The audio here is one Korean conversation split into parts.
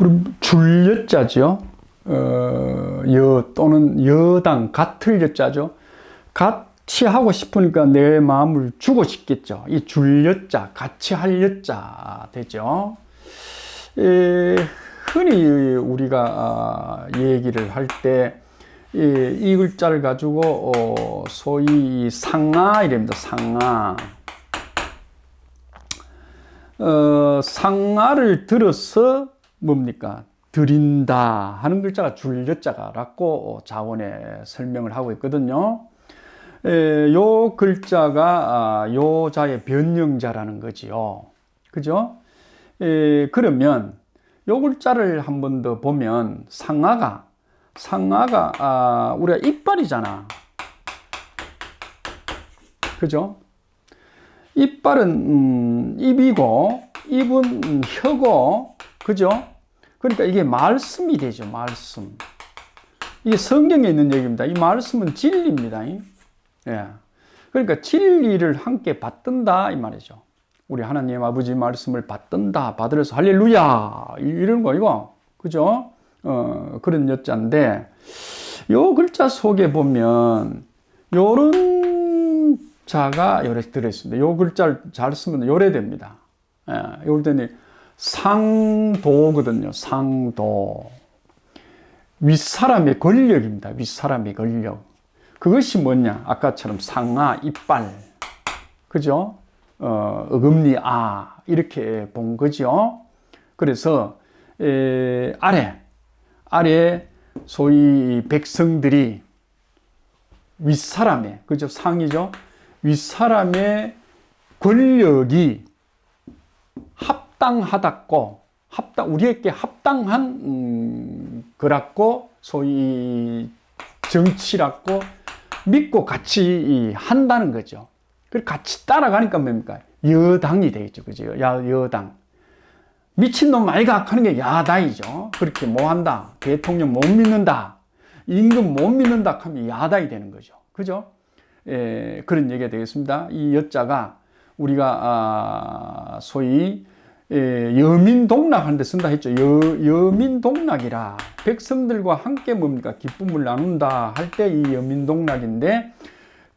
우리 줄여자죠. 어, 여 또는 여당 같을 여자죠. 같이 하고 싶으니까 내 마음을 주고 싶겠죠. 이 줄여자 같이 할 여자 되죠. 에, 흔히 우리가 아, 얘기를 할 때 이 글자를 가지고 어, 소위 상하 이랍니다. 상하. 어, 상하를 들어서 뭡니까? 드린다 하는 글자가 줄여자가라고 자원에 설명을 하고 있거든요. 에, 요 글자가 아, 요 자의 변형자라는 거지요. 그죠? 에, 그러면 요 글자를 한 번 더 보면 상하가 상하가 아, 우리가 이빨이잖아. 그죠? 이빨은 음, 입이고 입은 음, 혀고 그죠? 그러니까 이게 말씀이 되죠. 말씀. 이게 성경에 있는 얘기입니다. 이 말씀은 진리입니다. 예. 그러니까 진리를 함께 받든다 이 말이죠. 우리 하나님 아버지 말씀을 받든다 받으려서 할렐루야 이런 거 이거 그죠? 어 그런 여자인데 요 글자 속에 보면 요런 자가 요래 들어있습니다. 요 글자를 잘 쓰면 요래 됩니다. 예, 요럴 때는 상도거든요. 상도. 윗사람의 권력입니다. 윗사람의 권력. 그것이 뭐냐? 아까처럼 상하, 이빨. 그죠? 어, 어금니, 아. 이렇게 본 거죠. 그래서, 에, 아래, 아래 소위 백성들이 윗사람의, 그죠? 상이죠? 윗사람의 권력이 합당하다고 합당 우리에게 합당한 음, 거라고 소위 정치라고 믿고 같이 한다는 거죠. 그 같이 따라가니까 뭡니까? 여당이 되겠죠. 그죠? 야, 여당. 미친놈 아이가 하는 게 야당이죠. 그렇게 뭐 한다. 대통령 못 믿는다. 임금 못 믿는다 하면 야당이 되는 거죠. 그죠? 예, 그런 얘기가 되겠습니다. 이 여자가 우리가 아, 소위 예, 여민동락하는 데 쓴다 했죠. 여, 여민동락이라 백성들과 함께 뭡니까 기쁨을 나눈다 할 때 이 여민동락인데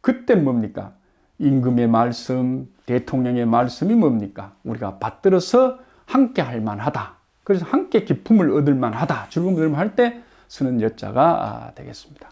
그때 뭡니까 임금의 말씀, 대통령의 말씀이 뭡니까 우리가 받들어서 함께 할 만하다. 그래서 함께 기쁨을 얻을 만하다. 즐거움을 얻을 만할 때 쓰는 여자가 아, 되겠습니다.